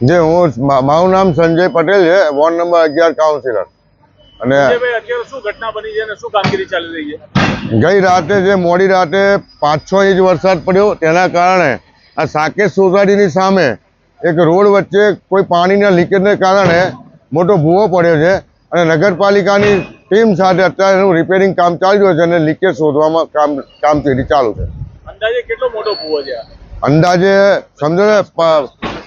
જે હું મારું નામ સંજય પટેલ છે વોર્ડ નંબર અગિયાર કાઉન્સિલર. અને ગઈ રાતે જે મોડી રાતે પાંચ છ ઇંચ વરસાદ પડ્યો તેના કારણે આ સાકેત સોસાયટીની સામે એક રોડ વચ્ચે કોઈ પાણીના લીકેજને કારણે મોટો ભૂવો પડ્યો છે અને નગરપાલિકાની ટીમ સાથે અત્યારે એનું રિપેરિંગ કામ ચાલી રહ્યું છે અને લીકેજ શોધવામાં કામ કામગીરી ચાલુ છે. અંદાજે કેટલો મોટો ભૂવો છે અંદાજે સમજો ને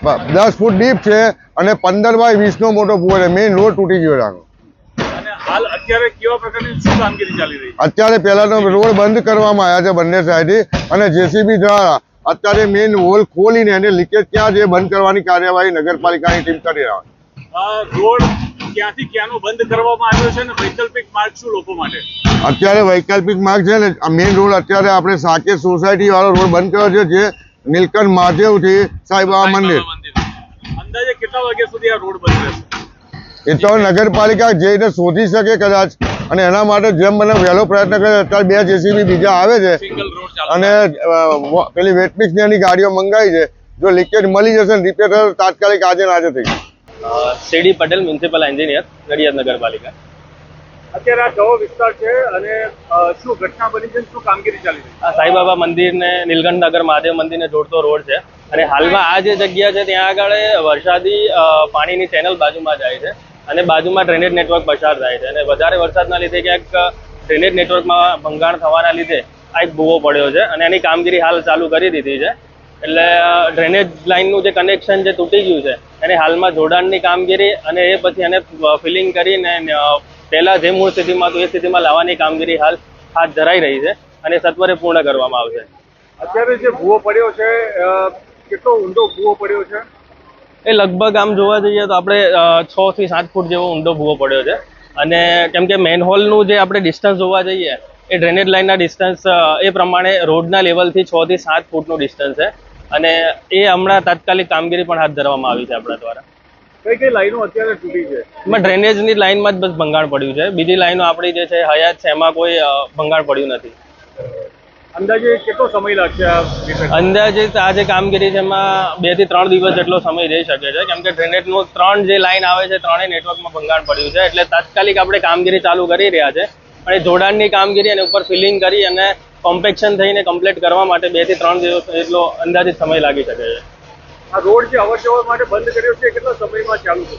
દસ ફૂટ ડીપ છે અને પંદર બાય વીસનો મોટો ભૂવો છે. મેઇન રોડ તૂટી ગયો આનો. અત્યારે કેવા પ્રકારની શું કામગીરી ચાલી રહી છે? અત્યારે પહેલા તો રોડ બંધ કરવામાં આવ્યા છે બંને સાઈડથી અને જેસીબી દ્વારા અત્યારે મેઇન હોલ ખોલીને એને લીકેજ ક્યાં છે બંધ કરવાની કાર્યવાહી નગરપાલિકાની ટીમ કરી રહ્યા છે આ રોડ ક્યાંથી ક્યાંનો બંધ કરવામાં આવ્યો છે અને વૈકલ્પિક માર્ગ શું લોકો માટે? અત્યારે વૈકલ્પિક માર્ગ છે ને મેઇન રોડ અત્યારે આપણે સાકેત સોસાયટી વાળો રોડ બંધ કર્યો છે જે નીલકંઠ મહાદેવથી સાંઈબાબા મંદિર. અંદાજે કેટલા વાગ્યા સુધી આ રોડ બંધ રહેશે? એ તો નગરપાલિકા જઈને શોધી શકે કદાચ અને એના માટે જેમ મને વહેલો પ્રયત્ન કરે. અત્યારે બે જેસીબી બીજા આવે છે અને પેલી વેટમિક્સની એની ગાડીઓ મંગાવી છે. જો લીકેજ મળી જશે રિપેર તાત્કાલિક આજે ને આજે થઈ શેડી સીડી પટેલ મ્યુનિસિપલ એન્જિનિયર નડિયાદ નગરપાલિકા. અત્યારે આ કયો વિસ્તાર છે અને શું ઘટના બની છે શું કામગીરી ચાલી રહી આ સાંઈબાબા મંદિરને, નીલકંઠ નગર મહાદેવ મંદિરને જોડતો રોડ છે. અને હાલમાં આ જે જગ્યા છે, ત્યાં આગળ વરસાદી પાણીની ચેનલ બાજુમાં જાય છે અને બાજુમાં ડ્રેનેજ નેટવર્ક પસાર થાય છે. અને વધારે વરસાદના લીધે ક્યાંક ડ્રેનેજ નેટવર્કમાં ભંગાણ થવાના લીધે આ એક ભૂવો પડ્યો છે અને એની કામગીરી હાલ ચાલુ કરી દીધી છે. એટલે ડ્રેનેજ લાઇનનું જે કનેક્શન જે તૂટી ગયું છે, એને હાલમાં જોડાણની કામગીરી અને એ પછી એને ફિલિંગ કરીને પહેલા જે મૂળ સ્થિતિમાં હતું એ સ્થિતિમાં લાવવાની કામગીરી હાલ હાથ ધરાઈ રહી છે અને સત્વરે પૂર્ણ કરવામાં આવશે. અત્યારે જે ભૂવો પડ્યો છે કેટલો ઊંડો ભૂવો પડ્યો છે? એ લગભગ આમ જોવા જઈએ તો આપણે છ થી સાત ફૂટ જેવો ઊંડો ભૂવો પડ્યો છે. અને કેમ કે મેન હોલનું જે આપણે ડિસ્ટન્સ જોવા જઈએ એ ડ્રેનેજ લાઇનના ડિસ્ટન્સ એ પ્રમાણે રોડના લેવલથી છ થી સાત ફૂટનું ડિસ્ટન્સ છે. અને એ હમણાં તાત્કાલિક કામગીરી પણ હાથ ધરવામાં આવી છે આપણા દ્વારા. કઈ કઈ લાઈનો અત્યારે તૂટી છે? એમાં ડ્રેનેજની લાઇનમાં જ બસ ભંગાણ પડ્યું છે. બીજી લાઈનો આપણી જે છે હયાત છે એમાં કોઈ ભંગાણ પડ્યું નથી. અંદાજે કેટલો સમય લાગશે આ આ જે કામગીરી છે એમાં બેથી ત્રણ દિવસ જેટલો સમય જઈ શકે છે. કેમ કે ડ્રેનેજનું ત્રણ જે લાઈન આવે છે ત્રણેય નેટવર્કમાં ભંગાણ પડ્યું છે. એટલે તાત્કાલિક આપણે કામગીરી ચાલુ કરી રહ્યા છે. અને જોડાણની કામગીરી અને ઉપર ફિલિંગ કરી અને કોમ્પેક્શન થઈને કમ્પ્લીટ કરવા માટે બેથી ત્રણ દિવસ એટલો અંદાજિત સમય લાગી શકે છે. આ રોડ જે અવરજવર માટે બંધ કર્યો છે એ કેટલા સમયમાં ચાલુ છે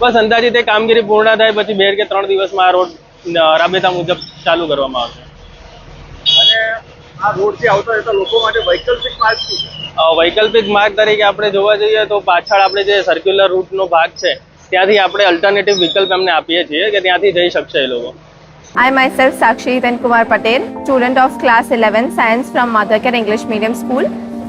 બસ અંદાજિત એ કામગીરી પૂર્ણ થાય પછી બે કે ત્રણ દિવસમાં આ રોડ રાબેતા મુજબ ચાલુ કરવામાં આવશે. અને આ રોડથી આવતા જતા લોકો માટે વૈકલ્પિક માર્ગ શું વૈકલ્પિક માર્ગ તરીકે આપણે જોવા જઈએ તો પાછળ આપણે જે સર્ક્યુલર રૂટનો ભાગ છે ત્યાંથી આપણે અલ્ટરનેટિવ વિકલ્પ એમને આપીએ છીએ કે ત્યાંથી જઈ શકશે એ લોકો. I myself Sakshi Kumar Patel, student of class 11 science from Madhakar English Medium School.